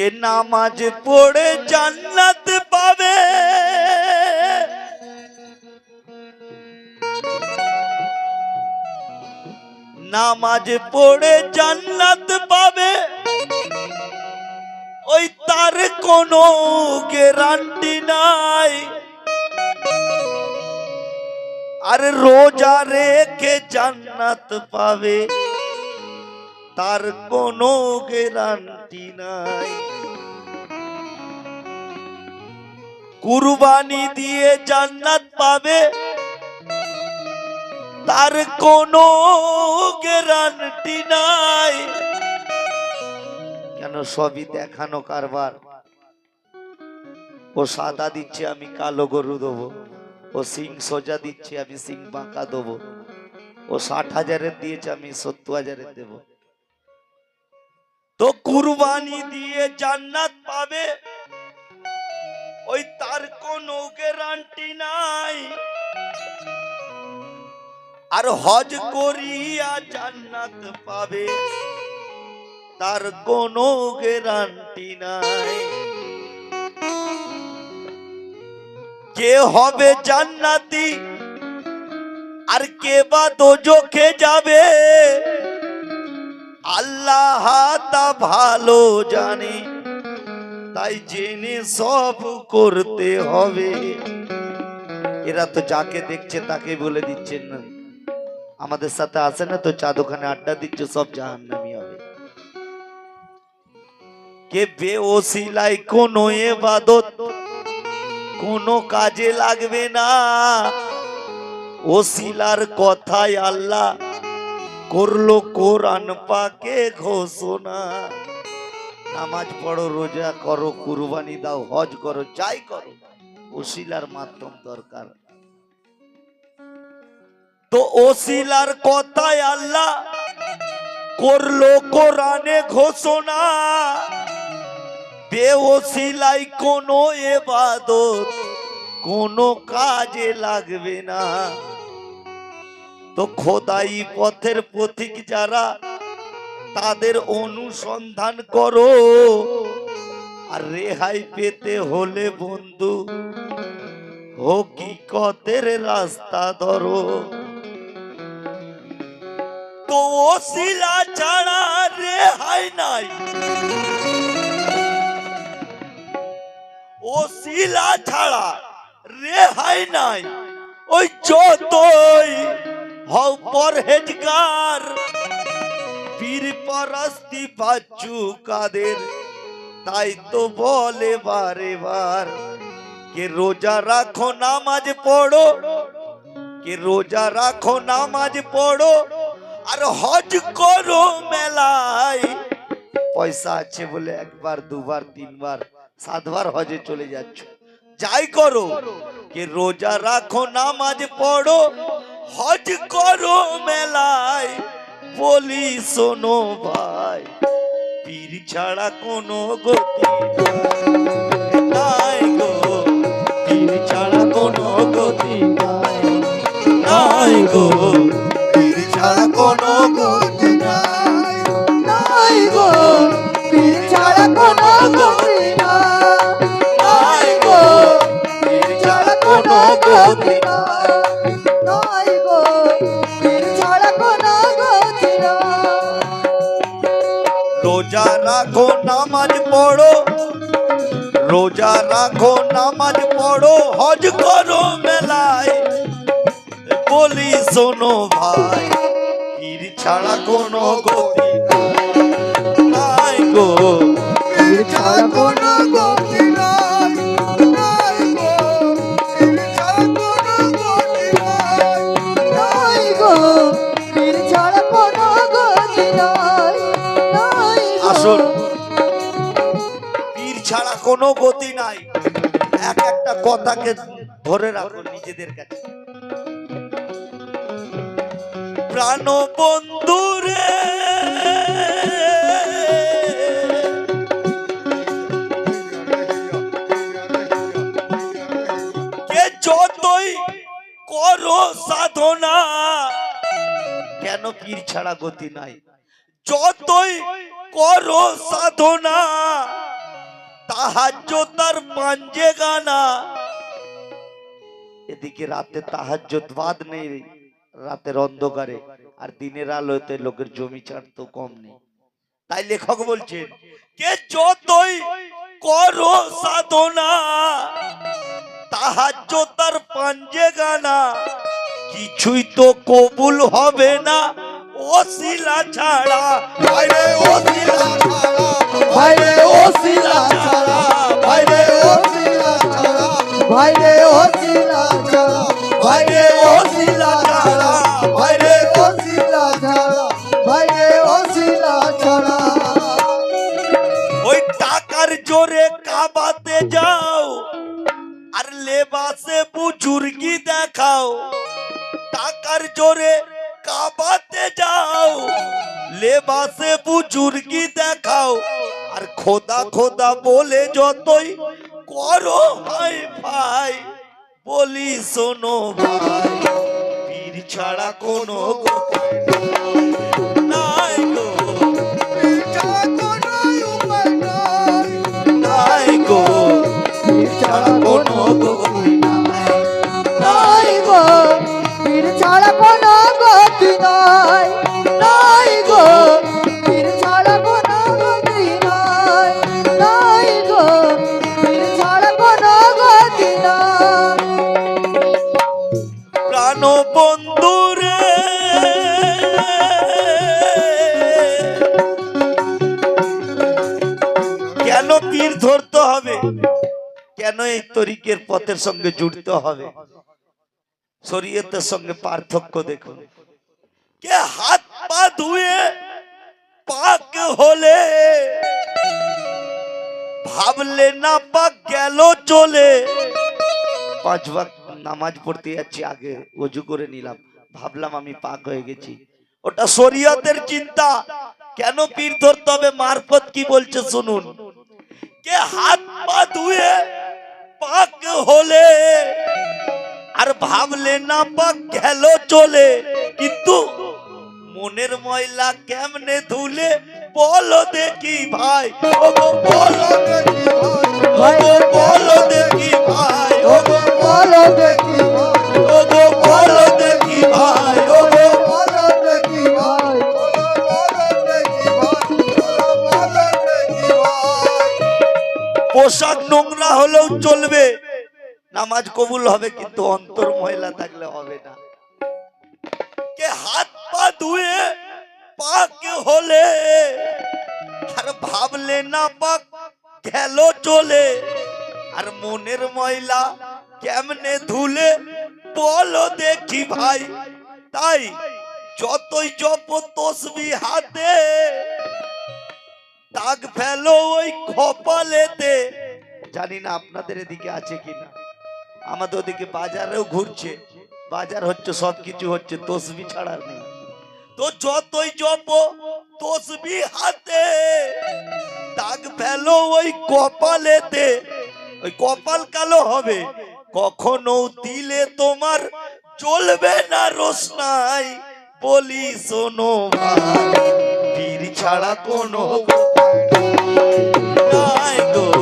কে নামাজ পড়ে জান্নাত পাবে? নামাজ পড়ে জান্নাত পাবে? ওই তার কোনো গ্যারান্টি নাই। আর রোজা রেখে জান্নাত পাবে, তার কোনো গ্যারান্টি নাই। কুরবানি দিয়ে জান্নাত পাবে, তার কোনো গ্যারান্টি নাই। কেন সবই দেখানো কারবার? ও সাদা দিচ্ছে আমি, কালো গরু দেবো। ও সিং সোজা দিচ্ছে আমি, সিং বাঁকা দেবো। ও ষাট হাজারের দিয়েছে আমি, সত্তর হাজারের দেব। তো কুরবানি দিয়ে জান্নাত পাবে ওই তার কোনো গ্যারান্টি নাই। আর হজ করিয়া জান্নাত পাবে, তার কোনো গ্যারান্টি নাই। কে হবে জান্নাতি, আর কে বা দোজখে যাবে, আল্লাহ তা ভালো জানে। তাই জেনে সব করতে হবে। এরা তো যাকে দেখছে তাকে বলে দিচ্ছেন না। আমাদের সাথে আসে না তো চা দোকানে আড্ডা দিচ্ছে, সব জাহান্নামি হবে। কে বেওসিলাই কোনো এবাদত, কোনো কাজে লাগবে না। ওসিলার কথাই আল্লাহ করল কোরআন পাকে ঘোষণা। নামাজ পড়ো, রোজা করো, কুরবানি দাও, হজ করো, যাই করো। ওসিলার মাধ্যম দরকার। তো ওসিলার কথাই আল্লাহ করল কোরআনে ঘোষণা। বেওসিলাই কোনো এবাদত, কোনো কাজে লাগবে না। তো খোদাই পথের পথিক যারা তাদের অনুসন্ধান করো। আর রেহাই পেতে হলে বন্ধু, হকিকতের রাস্তা ধরো। তো ওসিলা ছাড়া রেহাই নাই। ওসিলা ছাড়া রেহাই নাই। ওই যতই হও পরহেজগার পীর পরস্তি বাচ্চু কাদের? তাই তো বলে বারে বার, কে রোজা রাখো নামাজ পড়ো, কে রোজা রাখো নামাজ পড়ো, আর হজ করো মেলায়। পয়সা আছে বলে একবার, দুবার, তিনবার, সাতবার হজে চলে যাচ্ছ। যাই করো, কে রোজা রাখো নামাজ পড়ো, হজ করো মেলায়। বলি শোনো ভাই, পীর ছাড়া কোনো গতি নাই। গো, পীর ছাড়া কোনো গতি নাই। গো, পীর ছাড়া কোনো গতি রাখো নামাজ পড়ো হজ করো মেলায়। বলি শোনো ভাই পীর ছাড়া কোনো গতি নাই গো। পীর ছাড়া কোনো গতি নাই নাই পীর ছাড়া কোনো গতি কথাকে ধরে রাখো নিজেদের কাছে। প্রাণ বন্ধুরে কে যতই করো সাধনা কেন পীর ছাড়া গতি নাই? যতই করো সাধনা তাহাজ্য তার পাঞ্জে গানা। এদিকে রাতে তাহাজ্জত বাদ নেই রাতের অন্ধকারে আর দিনের আলোতে লোকের জমি ছাড় তো কম নেই। তাই লেখক বলছেন কে যতই করো সাধনা তাহাজ্য তার পাঞ্জে গানা কিছুই তো কবুল হবে না ওসিলা ছাড়া। ওসিলা ছাড়া। ভাইরে ওসিলা ছাড়া ভাইরে ওসিলা ছাড়া ভাইরে ওসিলা ছাড়া ভাইরে ওসিলা ছাড়া ভাইরে ওসিলা ছাড়া ওই টাকার জোরে কাবাতে যাও, আর লেবাসে বুজুর্গি দেখাও। টাকার জোরে কাবাতে যাও, লেবাসে বুজুর্গি দেখাও। আর খোদা খোদা বলে যতই করো? ভাই ভাই বলি শোনো ভাই পীর ছাড়া কোনো সঙ্গে জুড়তে হবে। শরীয়তের সঙ্গে পার্থক্য দেখুন। কে হাত পা ধুয়ে পাক হলে, ভাবলে না পাক গেল চলে। পাঁচ ওয়াক্ত নামাজ পড়তে যাচ্ছি, আগে অজু করে নিলাম। ভাবলাম আমি পাক হয়ে গেছি। ওটা শরীয়তের চিন্তা। কেন পীর ধরতে হবে? মারফত কি বলছে শুনুন। কে হাত পা ধুয়ে পাক হলে। আর ভাবলে না পাক গেল চলে। কিন্তু মনের ময়লা কেমনে ধুলে? বলো দেখি ভাই। বলো দেখি ভাই। বলো দেখি ভাই। নামাজ কবুল হবে, কিন্তু অন্তর ময়লা থাকলে হবে না। কে হাত পা ধুয়ে পাক হলে, আর ভাবলে না পাক গেল চলে, আর মনের ময়লা কেমনে ধুলে বলো দেখি ভাই, তাই যতই জপ তসবি হাতে, দাগ ফেলো ওই কপালেতে। জানি না আপনাদের এদিকে আছে কিনা। আমাদের ওদিকে বাজারেও ঘুরছে। বাজার হচ্ছে সব কিছু হচ্ছে, তসবি ছাড়ার নেই। তো যতই জপ, তসবি হাতে। দাগ ফেলো ওই কপালেতে। ওই কপাল কালো হবে। কখনো দিলে তোমার চলবে না রোশনাই। বলি শোনো ভাই পীর ছাড়া কোনো নাই গো।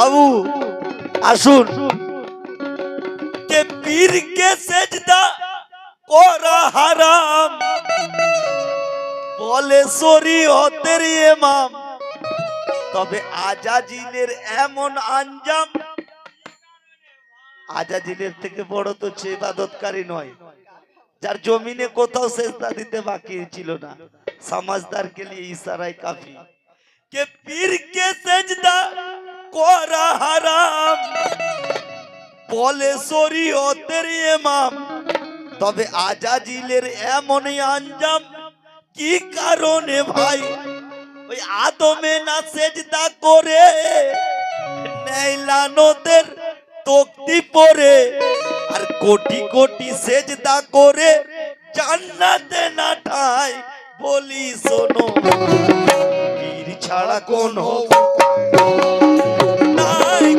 বাবু, আসুন। কে পীরকে সেজদা করা হারাম? বলে শরীয়তের ইমাম। তবে আজাজিলের এমন আঞ্জাম, আজাজিলের থেকে বড় তো সে ইবাদতকারী নয়। যার জমিনে কোথাও সেজদা দিতে বাকি ছিল না। সমাজদার কে লিয়ে ইশারায় কাফি। কে পীর কে সেজদা করা হারাম। বলে শরীয়তের ইমাম। তবে আজাজিলের এমনই আঞ্জাম, কি কারণে ভাই? ওই আদমে না সেজদা করে নেইলানোদের তক্তি পরে, আর কোটি কোটি সেজদা করে জান্নাতে না ঠাই বলি শোনো, পীর ছাড়া কোনো নাই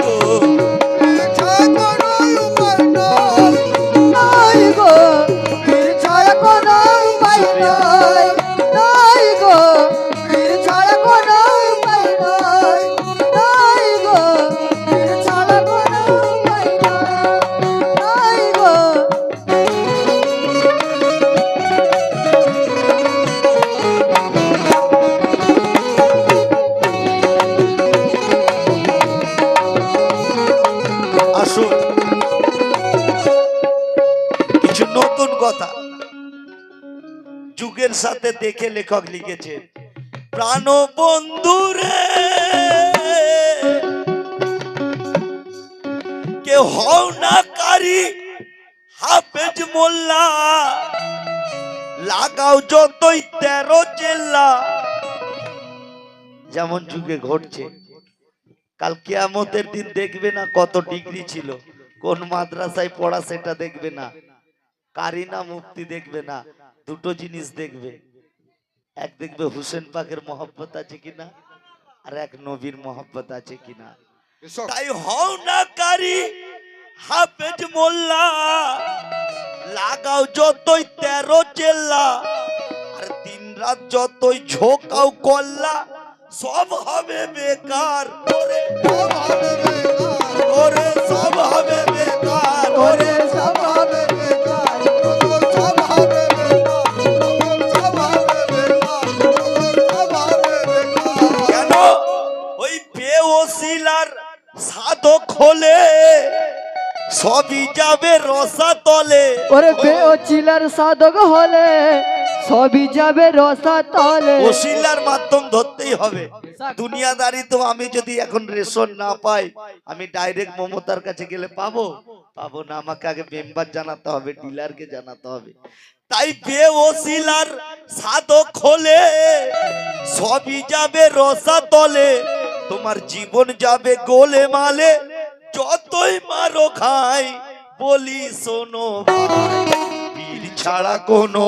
দেখে লেখক লিখেছে প্রাণ বন্ধুরে কে হও না কারি হাফেজ মোল্লা, লাগাও যতই তেরো চেল্লা যেমন যুগে ঘটছে, কাল কিয়ামতের দিন দেখবে না কত ডিগ্রি ছিল, কোন মাদ্রাসায় পড়া সেটা দেখবে না কারি না মুক্তি দেখবে না, দুটো জিনিস দেখবে। এক দেখবে হুসেন পাকের মহব্বত আছে কিনা? আর এক নবীর মহব্বত আছে কিনা? তাই হও না কারি হাফেজ মোল্লা লাগাও যতই তেরো চেল্লা আর দিন রাত যতই ঝোকাও কল্লা সব হবে বেকার। ওরে ওরে সব হবে বেকার। ওরে ওরে সব হবে হলে সবই যাবে রসা তলে। ওরে বেওচিলার সাধক হলে সবই যাবে রসা তলে। ওসিলার মাধ্যম ধরতেই হবে। দুনিয়াদারি তো আমি যদি এখন রেশন না পাই আমি ডাইরেক্ট মমতার কাছে গেলে পাবো? পাবো না আমাকে আগে মেম্বার জানাতে হবে ডিলারকে জানাতে হবে। তাই বে বেওসিলার সাধক হলে সবই যাবে রসা তলে। তোমার জীবন যাবে গোলে মালে যতই মারো খাই বলি শোনো ছাড়া কোনো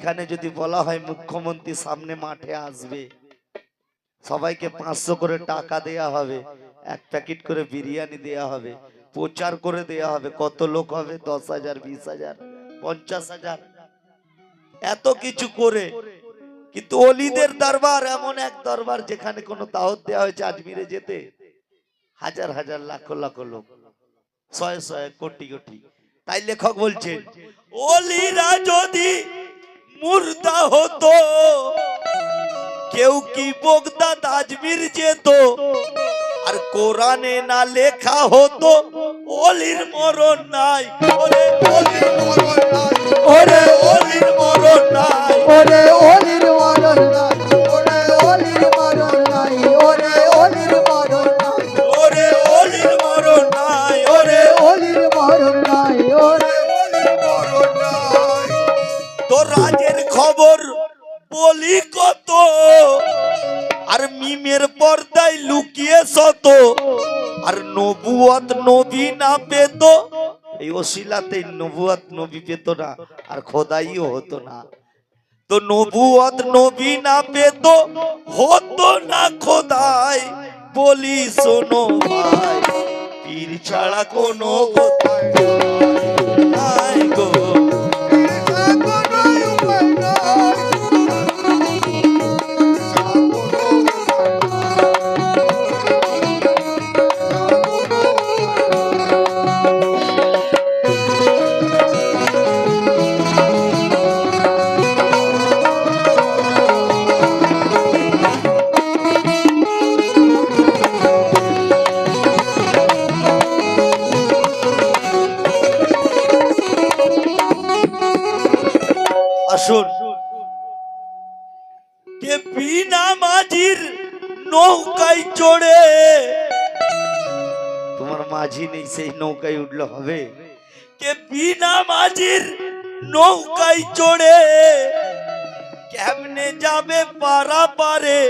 এখানে যদি বলা হয় মুখ্যমন্ত্রী সামনে মাঠে আসবে, সবাইকে পাঁচশো করে টাকা দেয়া হবে, এক প্যাকেট করে বিরিয়ানি দেয়া হবে, প্রচার করে দেয়া হবে, কত লোক হবে? দশ হাজার, বিশ হাজার, পঞ্চাশ হাজার, এত কিছু করে। কিন্তু অলিদের দরবার, এমন এক দরবার যেখানে কোনো দাওয়াত দেওয়া হয়েছে আজমিরে যেতে, হাজার হাজার, লাখ লাখ লোক, শয়ে শয়ে, কোটি কোটি। তাই লেখক বলছেন অলিরা যদি মুর্দা হতো। কেউ কি বগদাদ আজমির যেত? আর কোরআনে না লেখা হতো, অলির মরণ নাই। ওরে অলির মরণ নাই। ওরে অলির মরণ নাই। তো রাজের খবর, বলি কত? আর মিমের পর্দায় লুকিয়ে সত আর নবুয়াত নবী না পেত। এই অশিলাতে নবুয়াত নবী পেত না, আর খোদাইও হতো না। তো নবুয়াত নবী না পেত, হতো না খোদাই। বলি শোনো ভাই, পীর ছাড়া কোনো কোথায় উঠলে হবে? কে বিনা মাঝির নৌকায় চড়ে, কেমনে যাবে পারা পারে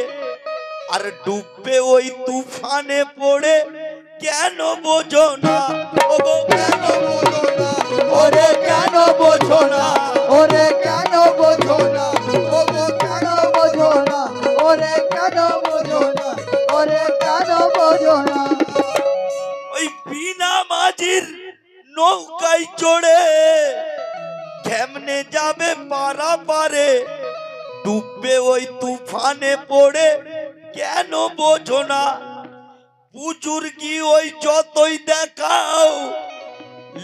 আর ডুববে ওই তুফানে পড়ে কেন বোঝো না? তুফানে পড়ে কেন বোঝো না? পুচুর কি ওই যতই দেখাও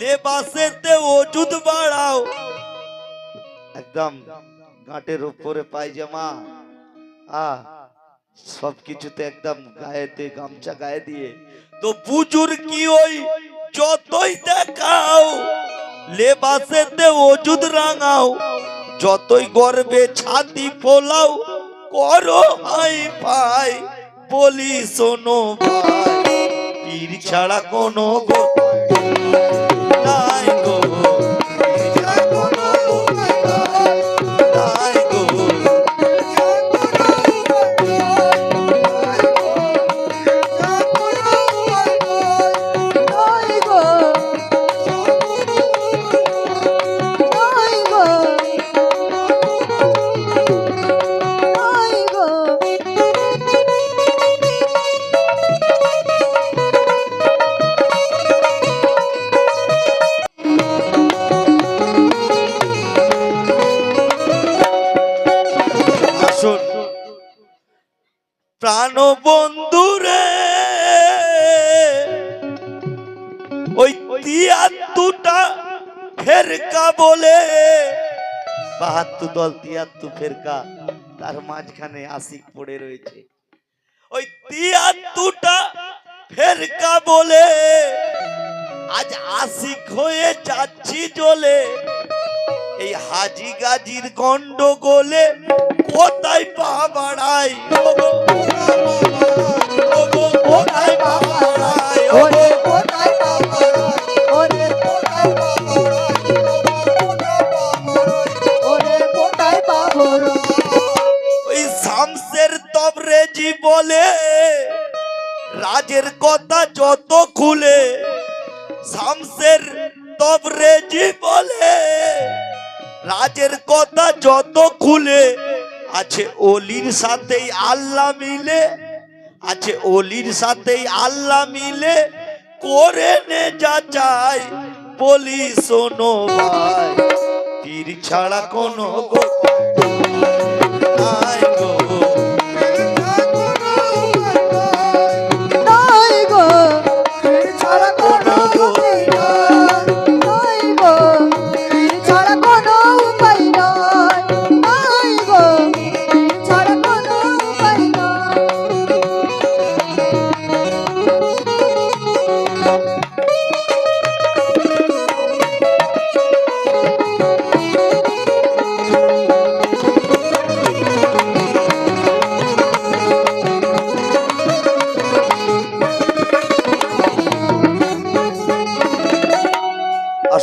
লেবাসেতে ওজুদ বাড়াও। একদম ঘাটের উপরে পায়জামা। আ সব কিছুতে একদম গায়েতে গামছা গায়ে দিয়ে। তো বুজুর কি ওই যতই দেখাও লেবাসেতে ওজুদ রাঙাও। যতই গর্বে ছাতি ফোলাও করো হাই ভাই। বলি শোনো ভাই পীর ছাড়া কোনো তিয়াত্তর ফেরকা, তার মাঝখানে আশিক পড়ে রয়েছে। ওই তিয়াত্তরটা ফেরকা বলে, আজ আশিক হয়ে যাচ্ছি চলে এই হাজি গাজির গন্ডগোলে কোথায় পা বাড়াই? কোথায় পা বাড়াই? বলে। রাজের কথা যত খুলে, শামসের তবরেজি বলে। রাজের কথা যত খুলে, আছে অলির সাথেই আল্লাহ মিলে, আছে অলির সাথেই আল্লাহ মিলে। করে নে যা চাই বলি শোনো ভাই তীর ছাড়া কোনো গো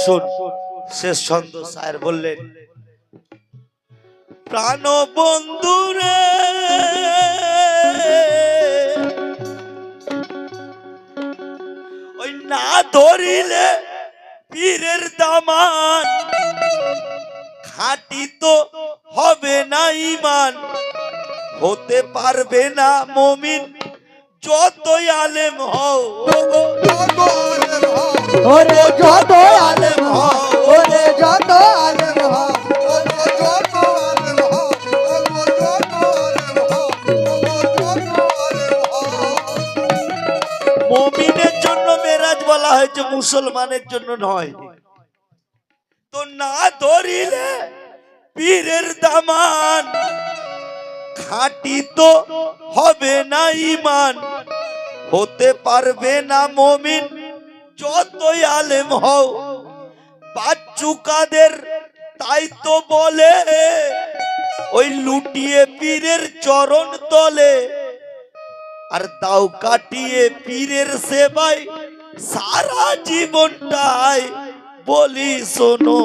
আসুন শেষ ছন্দ স্যার বললেন, প্রাণ বন্ধুরে ওই না ধরিলে পীরের দামান, খাটি তো হবে না ইমান হতে পারবে না মমিন যতই আলেম হও ওরে যত আলেম মমিনের জন্য মেরাজ বলা হয়েছে, মুসলমানের জন্য নয়। তো না ধরিলে পীরের দামান, খাঁটি তো হবে না ইমান। হতে পারবে না মমিন যতই আলেম হও, বাচ্চুকাদের তাই তো বলে, ওই লুটিয়ে পীরের চরণ তলে, আর দাও কাটিয়ে পীরের সেবায়, সারা জীবনটাই বলি শোনো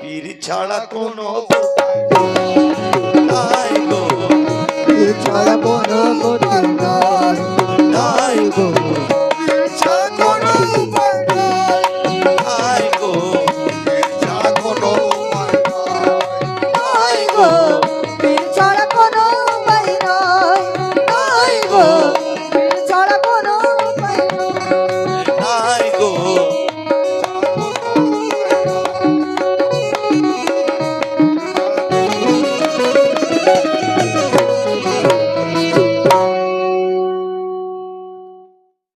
পীর ছাড়া কোনো ছাড়া কোনো